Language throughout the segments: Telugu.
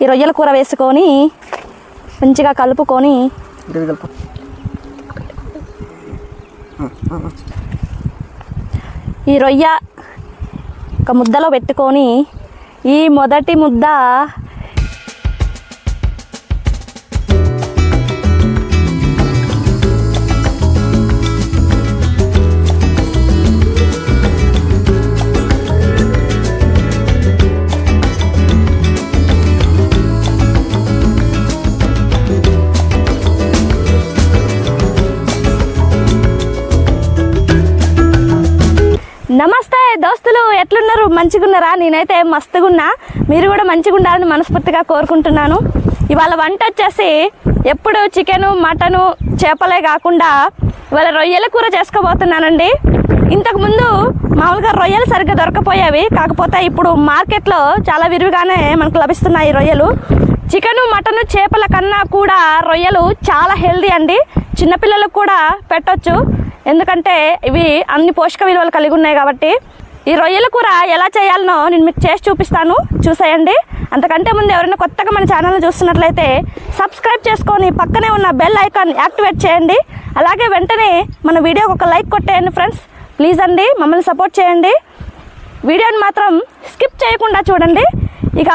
ఈ రొయ్యల కూర వేసుకొని మంచిగా కలుపుకొని ఈ రొయ్య ఒక ముద్దలో పెట్టుకొని ఈ మొదటి ముద్ద మంచిగున్నారా? నేనైతే మస్తుగున్నా. మీరు కూడా మంచిగా ఉండాలని మనస్ఫూర్తిగా కోరుకుంటున్నాను. ఇవాళ వంట వచ్చేసి ఎప్పుడు చికెను మటను చేపలే కాకుండా ఇవాళ రొయ్యల కూర చేసుకోబోతున్నానండి. ఇంతకుముందు మామూలుగా రొయ్యలు సరిగ్గా దొరకపోయేవి. కాకపోతే ఇప్పుడు మార్కెట్లో చాలా విరివిగానే మనకు లభిస్తున్నాయి రొయ్యలు. చికెను మటను చేపల కన్నా కూడా రొయ్యలు చాలా హెల్దీ అండి. చిన్నపిల్లలకు కూడా పెట్టొచ్చు. ఎందుకంటే ఇవి అన్ని పోషక విలువలు కలిగి ఉన్నాయి కాబట్టి ఈ రొయ్యల కూర ఎలా చేయాలనో నేను మీకు చేసి చూపిస్తాను. చూసేయండి. అంతకంటే ముందు ఎవరైనా కొత్తగా మన ఛానల్ చూస్తున్నట్లయితే సబ్స్క్రైబ్ చేసుకొని పక్కనే ఉన్న బెల్ ఐకాన్ యాక్టివేట్ చేయండి. అలాగే వెంటనే మన వీడియోకి ఒక లైక్ కొట్టేయండి ఫ్రెండ్స్. ప్లీజ్ అండి మమ్మల్ని సపోర్ట్ చేయండి. వీడియోని మాత్రం స్కిప్ చేయకుండా చూడండి. ఇక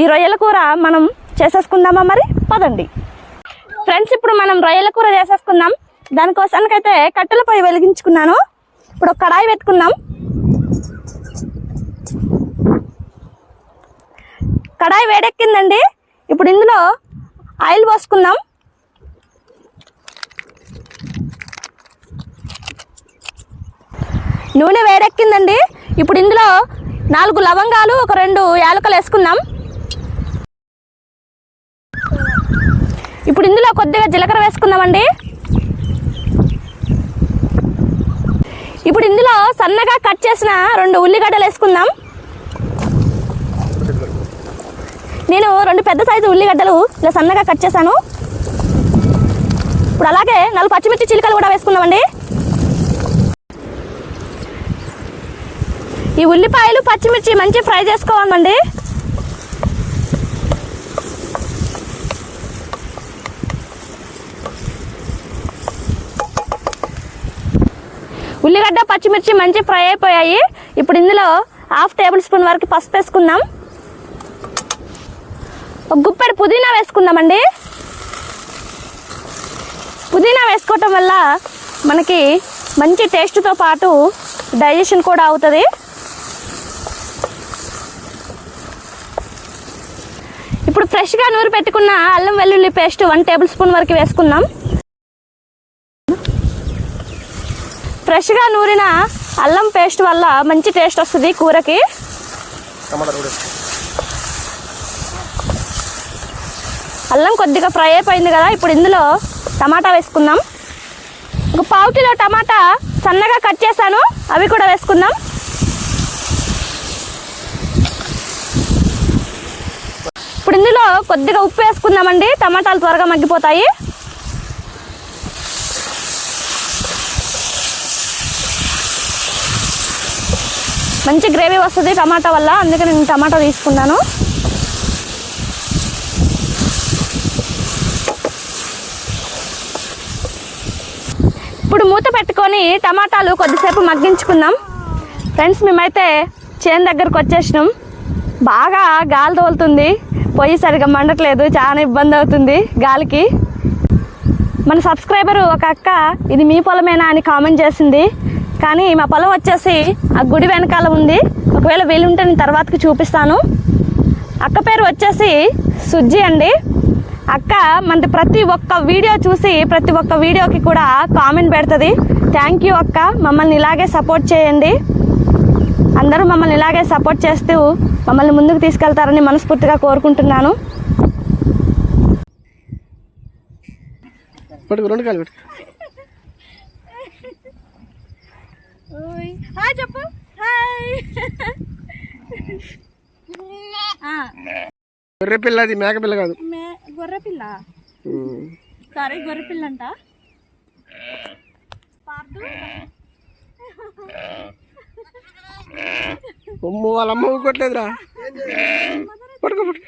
ఈ రొయ్యల కూర మనం చేసేసుకుందామా మరి? పదండి. ఫ్రెండ్స్ ఇప్పుడు మనం రొయ్యల కూర చేసేసుకుందాం. దానికోసానికైతే కట్టెల పొయ్యి వెలిగించుకున్నాను. ఇప్పుడు ఒక కడాయి పెట్టుకుందాం. కడాయి వేడెక్కిందండి. ఇప్పుడు ఇందులో ఆయిల్ పోసుకుందాం. నూనె వేడెక్కిందండి. ఇప్పుడు ఇందులో నాలుగు లవంగాలు ఒక రెండు యాలకలు వేసుకుందాం. ఇప్పుడు ఇందులో కొద్దిగా జీలకర్ర వేసుకుందామండి. ఇప్పుడు ఇందులో సన్నగా కట్ చేసిన రెండు ఉల్లిగడ్డలు వేసుకుందాం. నేను రెండు పెద్ద సైజు ఉల్లిగడ్డలు ఇలా సన్నగా కట్ చేశాను. ఇప్పుడు అలాగే నాలుగు పచ్చిమిర్చి చిలుకలు కూడా వేసుకుందామండి. ఈ ఉల్లిపాయలు పచ్చిమిర్చి మంచి ఫ్రై చేసుకోవాలండి. ఉల్లిగడ్డ పచ్చిమిర్చి మంచి ఫ్రై అయిపోయాయి. ఇప్పుడు ఇందులో హాఫ్ టేబుల్ స్పూన్ వరకు పసుపు వేసుకుందాం. ఒక గుప్పెడు పుదీనా వేసుకుందామండి. పుదీనా వేసుకోవటం వల్ల మనకి మంచి టేస్ట్తో పాటు డైజెషన్ కూడా అవుతుంది. ఇప్పుడు ఫ్రెష్గా నూరు పెట్టుకున్న అల్లం వెల్లుల్లి పేస్ట్ వన్ టేబుల్ స్పూన్ వరకు వేసుకుందాం. ఫ్రెష్గా నూరిన అల్లం పేస్ట్ వల్ల మంచి టేస్ట్ వస్తుంది కూరకి. అల్లం కొద్దిగా ఫ్రై అయిపోయింది కదా ఇప్పుడు ఇందులో టమాటా వేసుకుందాం. ఒక పావు కిలో టమాటా సన్నగా కట్ చేశాను అవి కూడా వేసుకుందాం. ఇప్పుడు ఇందులో కొద్దిగా ఉప్పు వేసుకుందామండి టమాటాలు త్వరగా మగ్గిపోతాయి. మంచి గ్రేవీ వస్తుంది టమాటా వల్ల అందుకే నేను టమాటా తీసుకున్నాను. ఇప్పుడు మూత పెట్టుకొని టమాటాలు కొద్దిసేపు మగ్గించుకుందాం. ఫ్రెండ్స్ మేమైతే చేను దగ్గరకు వచ్చేసినాం. బాగా గాలి తోలుతుంది. పొయ్యి సరిగా మండట్లేదు చాలా ఇబ్బంది అవుతుంది గాలికి. మన సబ్స్క్రైబర్ ఒక అక్క ఇది మీ పొలమేనా? అని కామెంట్ చేసింది. కానీ మా పొలం వచ్చేసి ఆ గుడి వెనకాల ఉంది. ఒకవేళ వీలుంటే నేను తర్వాతకి చూపిస్తాను. అక్క పేరు వచ్చేసి సుజ్జి అండి. అక్క మనది ప్రతి ఒక్క వీడియో చూసి ప్రతి ఒక్క వీడియోకి కూడా కామెంట్ పెడుతుంది. థ్యాంక్ యూ అక్క. మమ్మల్ని ఇలాగే సపోర్ట్ చేయండి. అందరూ మమ్మల్ని ఇలాగే సపోర్ట్ చేస్తూ మమ్మల్ని ముందుకు తీసుకెళ్తారని మనస్ఫూర్తిగా కోరుకుంటున్నాను పట్టుకో రెండు కాలు పెట్టుకో హాయ్ చెప్పు. హాయ్. గొర్రె పిల్ల అది మేక పిల్ల కాదు. గొర్రె పిల్ల. సారీ గొర్రె పిల్ల అంట అమ్మో వాళ్ళ అమ్మ ఊరుకోవట్లేదురా మదర్ పట్టుకో పట్టుకో.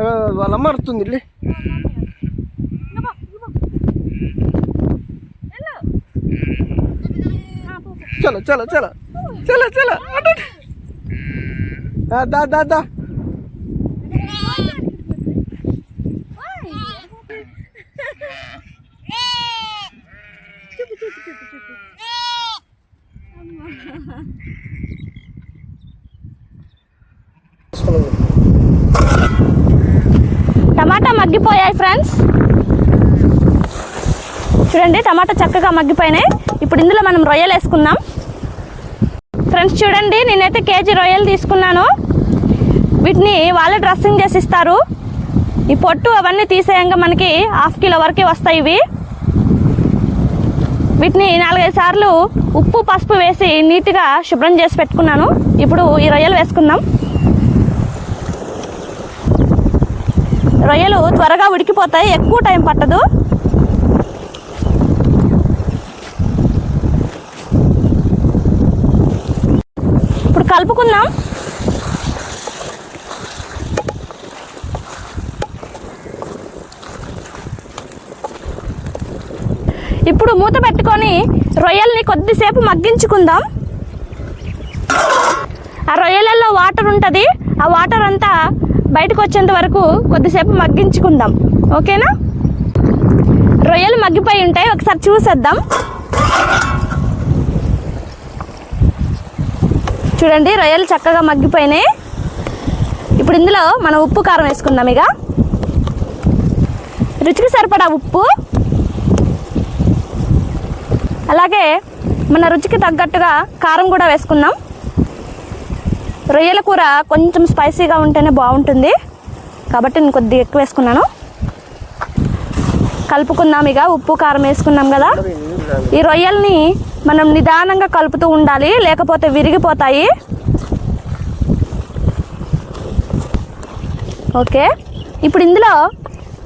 ఆ, వాళ్ళ అమ్మ అరుతుంది ఇల్లు చలో చలో చలో. చలో చలో. దా దా దా. టమాటా మగ్గిపోయాయి ఫ్రెండ్స్ చూడండి టమాటా చక్కగా మగ్గిపోయినాయి. ఇప్పుడు ఇందులో మనం రొయ్యలు వేసుకుందాం. ఫ్రెండ్స్ చూడండి నేనైతే కేజీ రొయ్యలు తీసుకున్నాను. వీటిని వాళ్ళే డ్రెస్సింగ్ చేసి ఇస్తారు ఈ పొట్టు అవన్నీ తీసేయంగా మనకి హాఫ్ కిలో వరకే వస్తాయి ఇవి. వీటిని నాలుగైదు సార్లు ఉప్పు పసుపు వేసి నీట్గా శుభ్రం చేసి పెట్టుకున్నాను. ఇప్పుడు ఈ రొయ్యలు వేసుకుందాం. రొయ్యలు త్వరగా ఉడికిపోతాయి ఎక్కువ టైం పట్టదు. కలుపుకుందాం. ఇప్పుడు మూత పెట్టుకొని రొయ్యల్ని కొద్దిసేపు మగ్గించుకుందాం. ఆ రొయ్యలలో వాటర్ ఉంటుంది. ఆ వాటర్ అంతా బయటకు వచ్చేంత వరకు కొద్దిసేపు మగ్గించుకుందాం. ఓకేనా? రొయ్యలు మగ్గిపోయి ఉంటాయి. ఒకసారి చూసేద్దాం. చూడండి రొయ్యలు చక్కగా మగ్గిపోయినాయి. ఇప్పుడు ఇందులో మనం ఉప్పు కారం వేసుకుందాం ఇక. రుచికి సరిపడా ఉప్పు. అలాగే మన రుచికి తగ్గట్టుగా కారం కూడా వేసుకుందాం. రొయ్యల కూర కొంచెం స్పైసీగా ఉంటేనే బాగుంటుంది. కాబట్టి నేను కొద్దిగా ఎక్కువ వేసుకున్నాను. కలుపుకుందాం ఇక ఉప్పు కారం వేసుకున్నాం కదా. ఈ రొయ్యల్ని మనం నిదానంగా కలుపుతూ ఉండాలి లేకపోతే విరిగిపోతాయి. ఓకే. ఇప్పుడు ఇందులో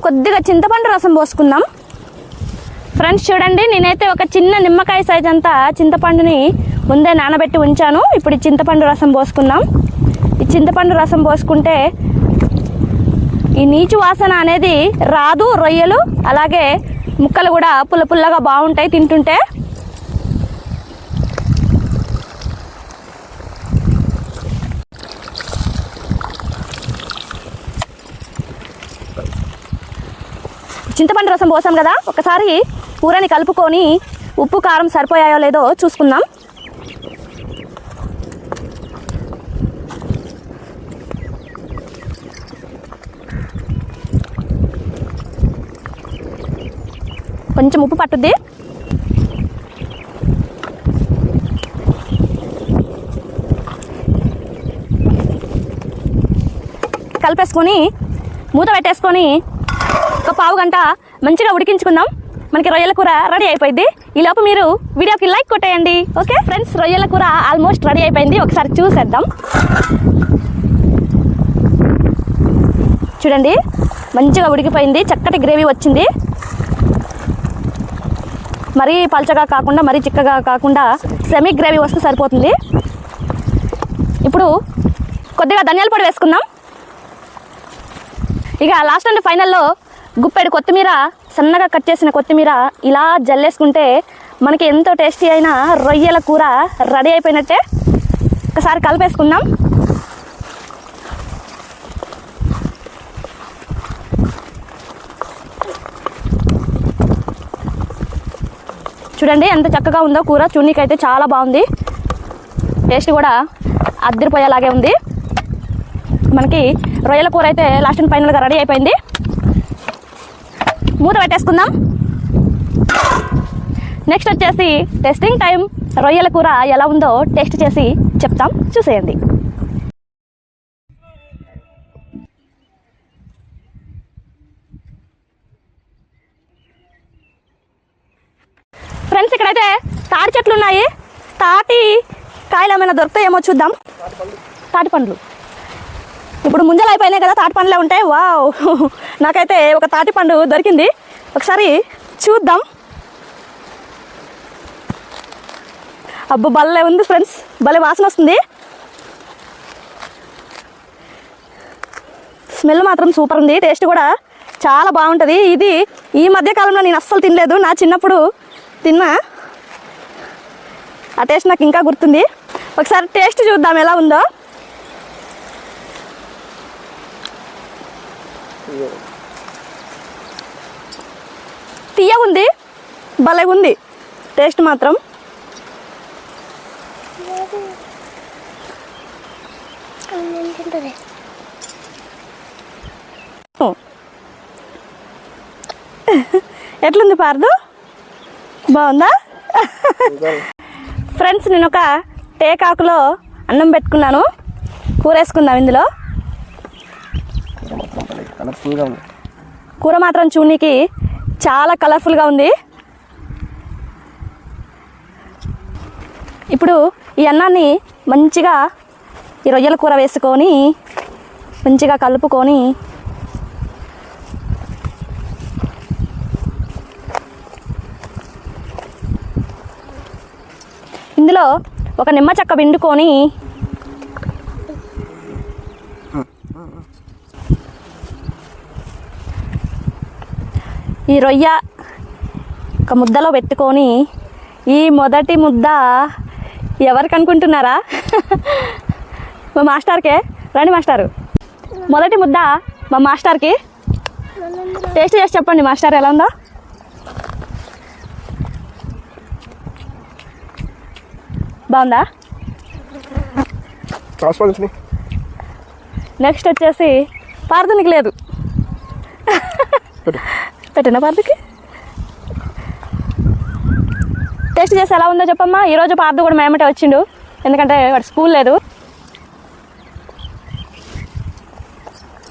కొద్దిగా చింతపండు రసం పోసుకుందాం. ఫ్రెండ్స్ చూడండి నేనైతే ఒక చిన్న నిమ్మకాయ సైజ్ అంతా చింతపండుని ముందే నానబెట్టి ఉంచాను. ఇప్పుడు ఈ చింతపండు రసం పోసుకుందాం. ఈ చింతపండు రసం పోసుకుంటే ఈ నీచు వాసన అనేది రాదు రొయ్యలు అలాగే ముక్కలు కూడా పుల్ల పుల్లగా బాగుంటాయి తింటుంటే. చింతపండు రసం పోసాం కదా ఒకసారి కూరని కలుపుకొని ఉప్పు కారం సరిపోయాయో లేదో చూసుకుందాం. కొంచెం ఉప్పు పట్టుద్ది. కలిపేసుకొని మూత పెట్టేసుకొని ఒక పావు గంట మంచిగా ఉడికించుకుందాం. మనకి రొయ్యల కూర రెడీ అయిపోయింది. ఈ లోపు మీరు వీడియోకి లైక్ కొట్టేయండి. ఓకే? ఫ్రెండ్స్ రొయ్యల కూర ఆల్మోస్ట్ రెడీ అయిపోయింది. ఒకసారి చూసేద్దాం. చూడండి మంచిగా ఉడికిపోయింది. చక్కటి గ్రేవీ వచ్చింది. మరీ పల్చగా కాకుండా మరీ చిక్కగా కాకుండా సెమీ గ్రేవీ వస్తే సరిపోతుంది. ఇప్పుడు కొద్దిగా ధనియాల పొడి వేసుకుందాం. ఇక లాస్ట్ అండ్ ఫైనల్లో గుప్పెడు కొత్తిమీర సన్నగా కట్ చేసిన కొత్తిమీర ఇలా జల్లేసుకుంటే మనకి ఎంతో టేస్టీ అయిన రొయ్యల కూర రెడీ అయిపోయినట్టే. ఒకసారి కలిపేసుకుందాం. చూడండి ఎంత చక్కగా ఉందో కూర. చూనీకైతే చాలా బాగుంది. టేస్ట్ కూడా అద్దరిపోయేలాగే ఉంది. మనకి రొయ్యల కూర అయితే లాస్ట్ అండ్ ఫైనల్గా రెడీ అయిపోయింది. మూత పెట్టేసుకుందాం. నెక్స్ట్ వచ్చేసి టెస్టింగ్ టైం రొయ్యల కూర ఎలా ఉందో టేస్ట్ చేసి చెప్తాం. చూసేయండి. ఫ్రెండ్స్ ఇక్కడైతే తాటి చెట్లు ఉన్నాయి. తాటి కాయలు ఏమైనా దొరుకుతాయేమో చూద్దాం. తాటి పండ్లు. ఇప్పుడు ముంజలు అయిపోయినాయి కదా తాటి పండ్లే ఉంటాయి. వావ్ నాకైతే ఒక తాటి పండు దొరికింది. ఒకసారి చూద్దాం. అబ్బో భలే ఉంది ఫ్రెండ్స్. భలే వాసన వస్తుంది. స్మెల్ మాత్రం సూపర్ ఉంది. టేస్ట్ కూడా చాలా బాగుంటుంది. ఇది ఈ మధ్య కాలంలో నేను అస్సలు తినలేదు. నా చిన్నప్పుడు తిన్నా. ఆ టేస్ట్ నాకు ఇంకా గుర్తుంది. ఒకసారి టేస్ట్ చూద్దాం ఎలా ఉందో. తీయ ఉంది భలే ఉంది టేస్ట్ మాత్రం. ఎట్లుంది పార్దు? బాగుందా? ఫ్రెండ్స్ నేను ఒక టేకాకులో అన్నం పెట్టుకున్నాను. కూర వేసుకుందాం ఇందులో కూర మాత్రం చూనికి చాలా కలర్ఫుల్గా ఉంది. ఇప్పుడు ఈ అన్నాన్ని మంచిగా ఈ రొయ్యల కూర వేసుకొని మంచిగా కలుపుకొని ఇందులో ఒక నిమ్మ చెక్క పిండుకొని ఈ రొయ్య ఒక ముద్దలో పెట్టుకొని ఈ మొదటి ముద్ద ఎవరికి అనుకుంటున్నారా? మా మాస్టర్కే? రండి మాస్టారు. మొదటి ముద్ద మా మాస్టర్కి. టేస్ట్ చేసి చెప్పండి మాస్టర్ ఎలా ఉందో. బాగుందా? నెక్స్ట్ వచ్చేసి పార్థనికి లేదు. పెట్టిన పార్థకి టేస్ట్ చేసి ఎలా ఉందో చెప్పమ్మా. ఈరోజు పార్థ కూడా మేమటే వచ్చిండు. ఎందుకంటే వాడు స్కూల్ లేదు.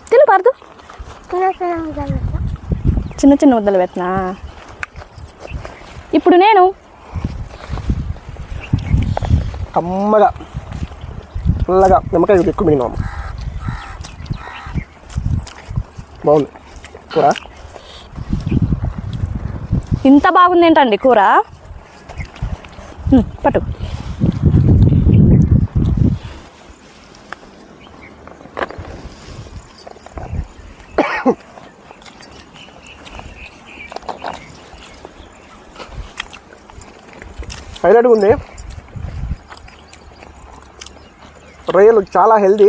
తిను పార్థు చిన్న చిన్న ముద్దలు పెట్టినా? ఇప్పుడు నేను కమ్మగా పుల్లగా నిమ్మకాయ ఎక్కువ మిగిలినాం బాగుంది. కూర? ఇంత బాగుంది ఏంటండి కూర పట్టు. హైలైట్గా ఉంది. రొయ్యలు చాలా హెల్దీ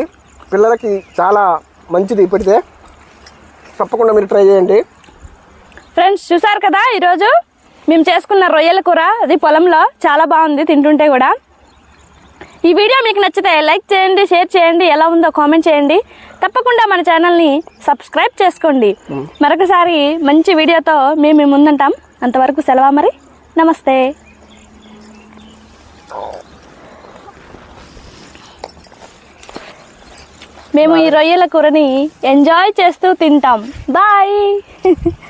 పిల్లలకి చాలా మంచిది పెడితే తప్పకుండా మీరు ట్రై చేయండి. ఫ్రెండ్స్ చూసారు కదా ఈరోజు? మేము చేసుకున్న రొయ్యల కూర అది పొలంలో చాలా బాగుంది తింటుంటే కూడా. ఈ వీడియో మీకు నచ్చితే లైక్ చేయండి షేర్ చేయండి ఎలా ఉందో కామెంట్ చేయండి. తప్పకుండా మన ఛానల్ని సబ్స్క్రైబ్ చేసుకోండి. మరొకసారి మంచి వీడియోతో మేము మీ ముందుంటాం. అంతవరకు సెలవా మరి? నమస్తే. మేము ఈ రొయ్యల కూరని ఎంజాయ్ చేస్తూ తింటాం. బాయ్.